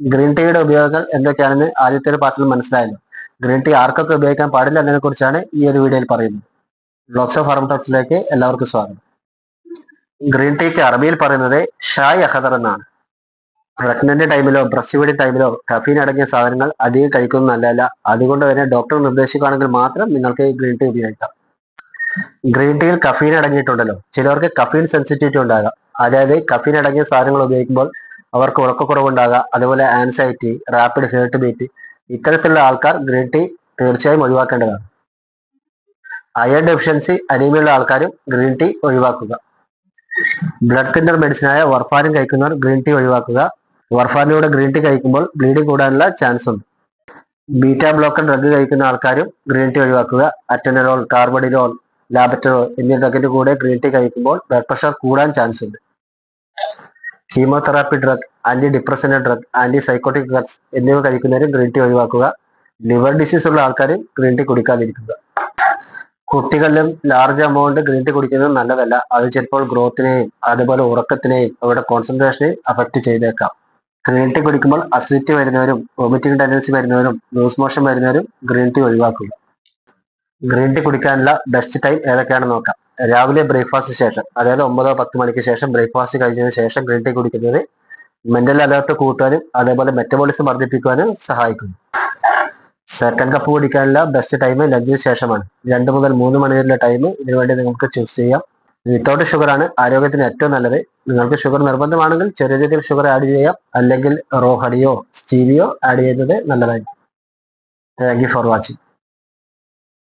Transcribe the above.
Green ടീയുടെ ഉപയോഗങ്ങൾ എന്തൊക്കെയാണെന്ന് ആദ്യത്തെ ഒരു പാർട്ടിൽ മനസ്സിലായല്ലോ. ഗ്രീൻ ടീ ആർക്കൊക്കെ ഉപയോഗിക്കാൻ പാടില്ല എന്നതിനെ കുറിച്ചാണ് ഈ ഒരു വീഡിയോയിൽ പറയുന്നത്. ബ്ലോക്സ് ഓഫ് ഫാർമ ടോക്സിലേക്ക് എല്ലാവർക്കും സ്വാഗതം. ഗ്രീൻ ടീക്ക് അറബിയിൽ പറയുന്നത് ഷായ് അഹദർ എന്നാണ്. പ്രഗ്നന്റ് ടൈമിലോ ബ്രസ്റ്റ് ടൈമിലോ കഫീൻ അടങ്ങിയ സാധനങ്ങൾ അധികം കഴിക്കുന്നത് നല്ലതല്ല. അതുകൊണ്ട് തന്നെ ഡോക്ടർ നിർദ്ദേശിക്കുകയാണെങ്കിൽ മാത്രം നിങ്ങൾക്ക് ഗ്രീൻ ടീ ഉപയോഗിക്കാം. ഗ്രീൻ ടീയിൽ കഫീൻ അടങ്ങിയിട്ടുണ്ടല്ലോ. ചിലവർക്ക് കഫീൻ സെൻസിറ്റിവിറ്റി ഉണ്ടാകാം. അതായത് കഫീൻ അടങ്ങിയ സാധനങ്ങൾ ഉപയോഗിക്കുമ്പോൾ അവർക്ക് ഉറക്കക്കുറവുണ്ടാകാം അതുപോലെ ആൻസൈറ്റി റാപ്പിഡ് ഹേർട്ട് ബീറ്റ് ഇത്തരത്തിലുള്ള ആൾക്കാർ ഗ്രീൻ ടീ തീർച്ചയായും ഒഴിവാക്കേണ്ടതാണ്. അയൺ ഡെഫിഷ്യൻസി അനീമിയുള്ള ആൾക്കാരും ഗ്രീൻ ടീ ഒഴിവാക്കുക. ബ്ലഡ് തിന്നർ മെഡിസിനായ വർഫാനും കഴിക്കുന്നവർ ഗ്രീൻ ടീ ഒഴിവാക്കുക. വർഫാനിലൂടെ ഗ്രീൻ ടീ കഴിക്കുമ്പോൾ ബ്ലീഡിംഗ് കൂടാനുള്ള ചാൻസ് ഉണ്ട്. ബീറ്റ ബ്ലോക്കർ ഡ്രഗ് കഴിക്കുന്ന ആൾക്കാരും ഗ്രീൻ ടീ ഒഴിവാക്കുക. അറ്റനറോൾ കാർബഡിനോൾ ലാബറ്ററോൾ എന്നീ ഡ്രഗിന്റെ കൂടെ ഗ്രീൻ ടീ കഴിക്കുമ്പോൾ ബ്ലഡ് പ്രഷർ കൂടാൻ ചാൻസ് ഉണ്ട്. Chemotherapy drug antidepressant drug antipsychotic drugs എന്നിവ കഴിക്കുന്നവരും ഗ്രീൻ ടീ ഒഴിവാക്കുക. ലിവർ ഡിസീസ് ഉള്ള ആൾക്കാർ ഗ്രീൻ ടീ കുടിക്കാതിരിക്കുക. കുട്ടികളിലും ലാർജ് എമൗണ്ട് ഗ്രീൻ ടീ കുടിക്കുന്നത് നല്ലതല്ല. അത് ചിലപ്പോൾ ഗ്രോത്തിനെയും അതുപോലെ ഉറക്കത്തിനെയും അവരുടെ കോൺസെൻട്രേഷനെയും അഫക്റ്റ് ചെയ്തേക്കാം. ഗ്രീൻ ടീ കുടിക്കുമ്പോൾ അസിഡിറ്റി വരുന്നവരും വോമിറ്റിംഗ് ടെൻഡൻസി വരുന്നവരും ലൂസ് മോഷൻ വരുന്നവരും ഗ്രീൻ ടീ ഒഴിവാക്കുക. ഗ്രീൻ ടീ കുടിക്കാനുള്ള ബെസ്റ്റ് ടൈം ഏതൊക്കെയാണെന്ന് നോക്കാം. രാവിലെ ബ്രേക്ക്ഫാസ്റ്റ് ശേഷം അതായത് ഒമ്പതോ പത്ത് മണിക്ക് ശേഷം ബ്രേക്ക്ഫാസ്റ്റ് കഴിച്ചതിന് ശേഷം ഗ്രീൻ ടീ കുടിക്കുന്നത് മെന്റൽ അലേർട്ട് കൂട്ടാനും അതേപോലെ മെറ്റബോളിസം വർദ്ധിപ്പിക്കുവാനും സഹായിക്കുന്നു. സെക്കൻഡ് കപ്പ് കുടിക്കാനുള്ള ബെസ്റ്റ് ടൈം ലഞ്ചിന് ശേഷമാണ്. രണ്ട് മുതൽ മൂന്ന് മണി വരെയുള്ള ടൈം ഇതിനു വേണ്ടി നിങ്ങൾക്ക് ചൂസ് ചെയ്യാം. വിത്തൗട്ട് ഷുഗർ ആണ് ആരോഗ്യത്തിന് ഏറ്റവും നല്ലത്. നിങ്ങൾക്ക് ഷുഗർ നിർബന്ധമാണെങ്കിൽ ചെറിയ രീതിയിൽ ഷുഗർ ആഡ് ചെയ്യാം. അല്ലെങ്കിൽ റോഹടിയോ സ്റ്റീവിയോ ആഡ് ചെയ്യുന്നത് നല്ലതായിരിക്കും. Thank you for watching